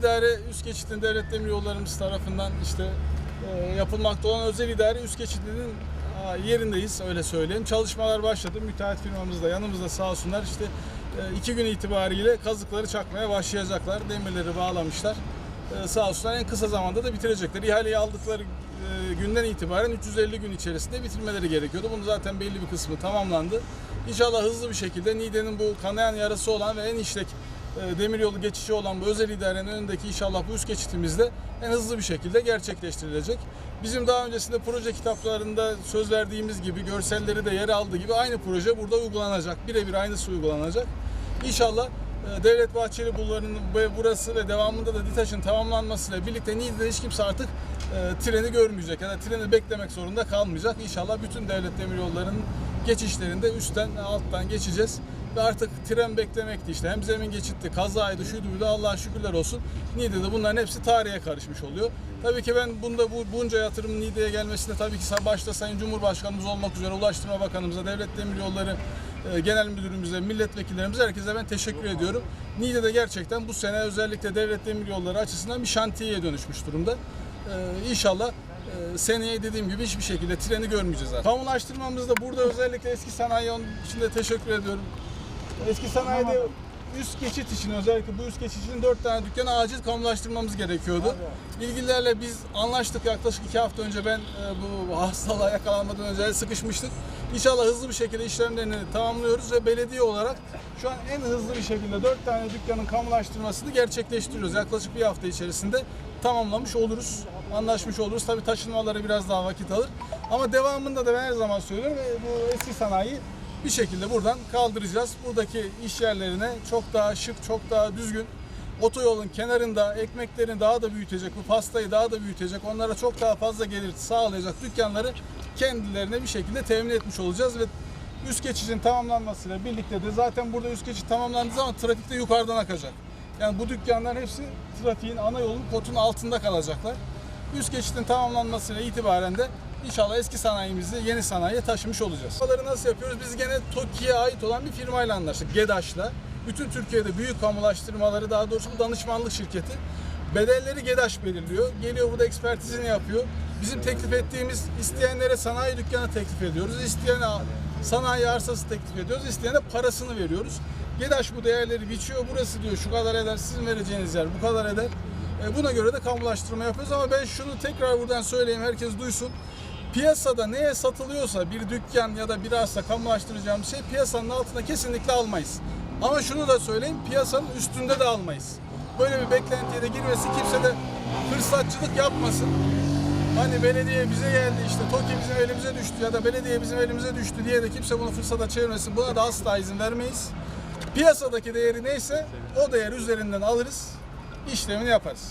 İdare üst geçitin devlet demir yollarımız tarafından işte e, yapılmakta olan özel idare üst geçidinin aa, yerindeyiz öyle söyleyeyim. Çalışmalar başladı. Müteahhit firmamız da yanımızda sağ olsunlar. İşte e, iki gün itibariyle kazıkları çakmaya başlayacaklar. Demirleri bağlamışlar. E, sağ olsunlar en kısa zamanda da bitirecekler. İhaleyi aldıkları e, günden itibaren 350 gün içerisinde bitirmeleri gerekiyordu. Bunun zaten belli bir kısmı tamamlandı. İnşallah hızlı bir şekilde Niğde'nin bu kanayan yarası olan ve en işlek e, demiryolu geçişi olan bu özel idarenin önündeki inşallah bu üst geçitimizde en hızlı bir şekilde gerçekleştirilecek. Bizim daha öncesinde proje kitaplarında söz verdiğimiz gibi görselleri de yer aldığı gibi aynı proje burada uygulanacak. Birebir aynısı uygulanacak. İnşallah Devlet Bahçeli Bulvarı'nın ve burası ve devamında da DİTAŞ'ın tamamlanmasıyla birlikte Niğde'de hiç kimse artık e, treni görmeyecek ya da treni beklemek zorunda kalmayacak. İnşallah bütün devlet demiryollarının geçişlerinde üstten alttan geçeceğiz. Ve artık tren beklemekti işte. Hem zemin geçitti, kazaydı, şuydu buydu Allah'a şükürler olsun. Niğde'de bunların hepsi tarihe karışmış oluyor. Tabii ki ben bunda bu bunca yatırımın Niğde'ye gelmesinde tabii ki başta Sayın Cumhurbaşkanımız olmak üzere Ulaştırma Bakanımıza, Devlet Demiryolları Genel Müdürümüze, milletvekillerimize, herkese ben teşekkür ediyorum. Niğde'de gerçekten bu sene özellikle Devlet Demiryolları açısından bir şantiyeye dönüşmüş durumda. Ee, İnşallah e, seneye dediğim gibi hiçbir şekilde treni görmeyeceğiz artık. Kamulaştırmamızda burada özellikle eski sanayi onun için de teşekkür ediyorum. Eski sanayide üst geçit için özellikle bu üst geçit için dört tane dükkanı acil kamulaştırmamız gerekiyordu. İlgililerle biz anlaştık yaklaşık iki hafta önce ben e, bu hastalığa yakalanmadan önce sıkışmıştık. İnşallah hızlı bir şekilde işlemlerini tamamlıyoruz ve belediye olarak şu an en hızlı bir şekilde dört tane dükkanın kamulaştırmasını gerçekleştiriyoruz. Yaklaşık bir hafta içerisinde tamamlamış oluruz. Anlaşmış oluruz. Tabii taşınmaları biraz daha vakit alır. Ama devamında da ben her zaman söylüyorum bu eski sanayi bir şekilde buradan kaldıracağız. Buradaki iş yerlerine çok daha şık, çok daha düzgün otoyolun kenarında ekmeklerini daha da büyütecek, bu pastayı daha da büyütecek, onlara çok daha fazla gelir sağlayacak dükkanları kendilerine bir şekilde temin etmiş olacağız ve üst geçişin tamamlanmasıyla birlikte de zaten burada üst geçit tamamlandığı zaman trafik de yukarıdan akacak. Yani bu dükkanlar hepsi trafiğin ana yolun potun altında kalacaklar. Üst geçitin tamamlanmasıyla itibaren de inşallah eski sanayimizi yeni sanayiye taşımış olacağız. Bunları nasıl yapıyoruz? Biz gene TOKİ'ye ait olan bir firmayla anlaştık. GEDAŞ'la. Bütün Türkiye'de büyük kamulaştırmaları daha doğrusu bu danışmanlık şirketi. Bedelleri GEDAŞ belirliyor. Geliyor burada ekspertizini yapıyor. Bizim teklif ettiğimiz isteyenlere sanayi dükkanı teklif ediyoruz. İsteyene sanayi arsası teklif ediyoruz. İsteyene parasını veriyoruz. GEDAŞ bu değerleri biçiyor. Burası diyor şu kadar eder. Sizin vereceğiniz yer bu kadar eder. E, Buna göre de kamulaştırma yapıyoruz ama ben şunu tekrar buradan söyleyeyim herkes duysun. Piyasada neye satılıyorsa bir dükkan ya da bir arsa kamulaştıracağımız şey piyasanın altında kesinlikle almayız. Ama şunu da söyleyeyim piyasanın üstünde de almayız. Böyle bir beklentiye de girmesi kimse de fırsatçılık yapmasın. Hani belediye bize geldi işte TOKİ bizim elimize düştü ya da belediye bizim elimize düştü diye de kimse bunu fırsata çevirmesin. Buna da asla izin vermeyiz. Piyasadaki değeri neyse o değer üzerinden alırız, işlemini yaparız.